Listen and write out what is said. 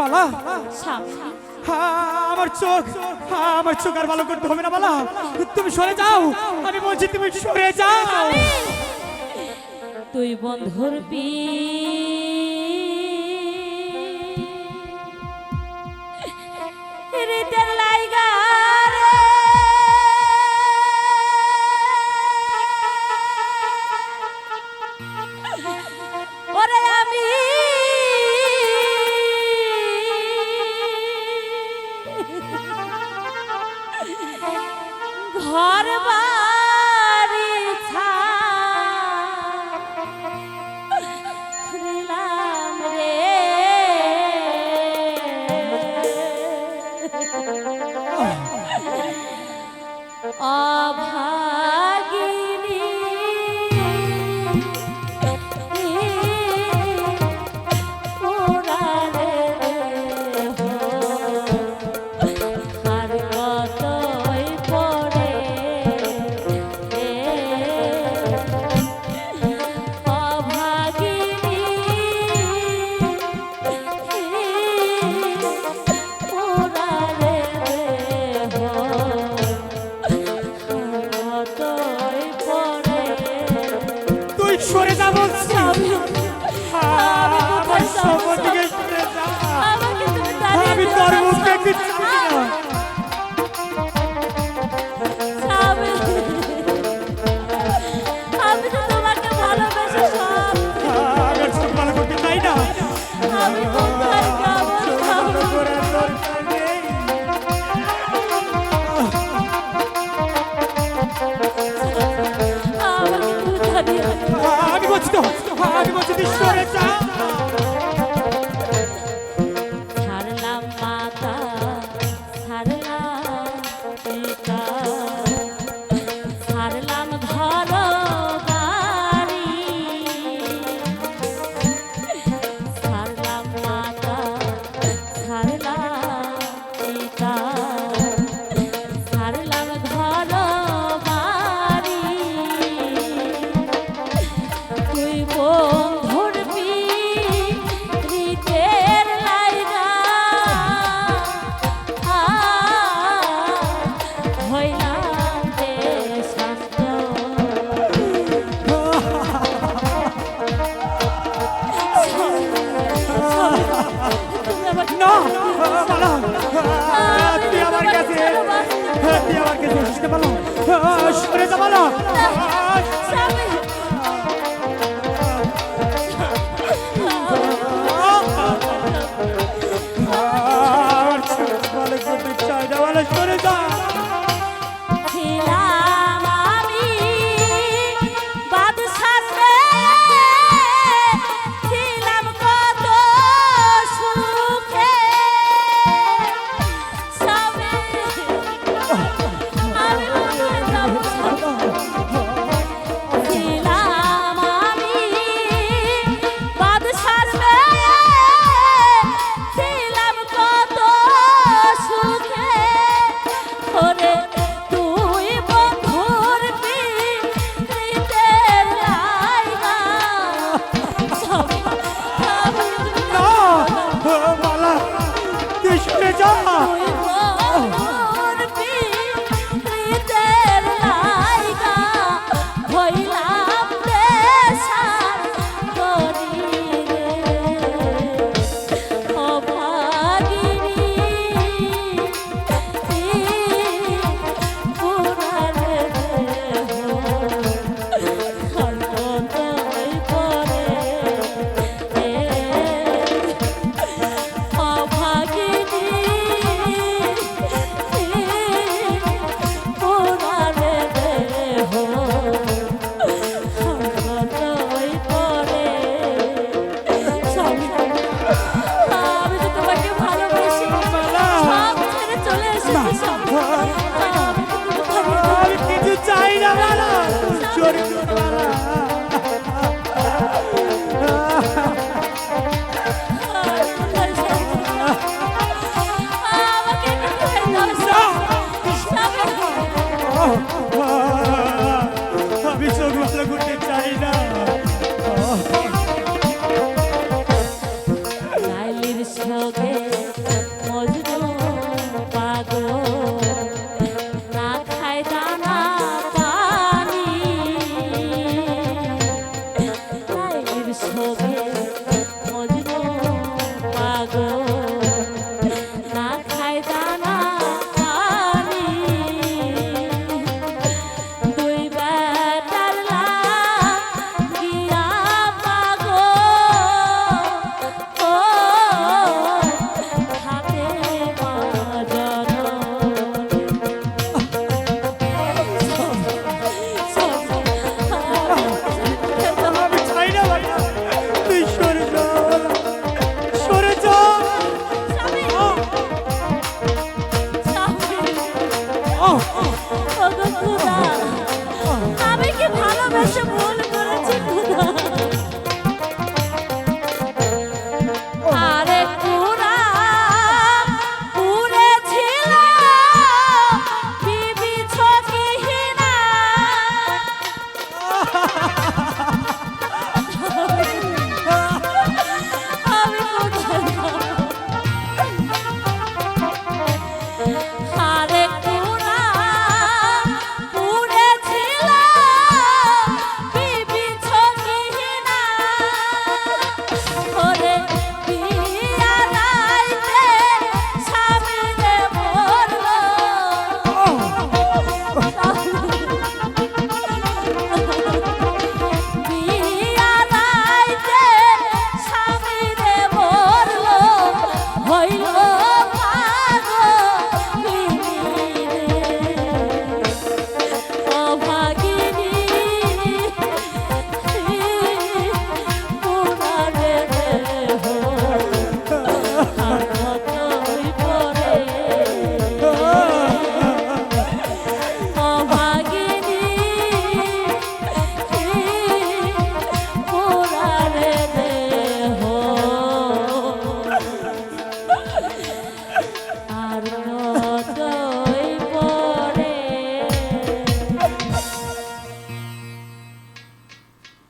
মালা আমার চোখ আমার চোখ আর ভালো করতে হবে না মালা তুমি সরে যাও, আমি বলছি তুমি সরে যাও। তুই বন্ধুর পি সরে যা বলছি হ্যাঁ, আমার সবার দিকে সরে যা আমি তোর মুখ হ্যাঁ, আমি বলছি তো મારા oh, oh.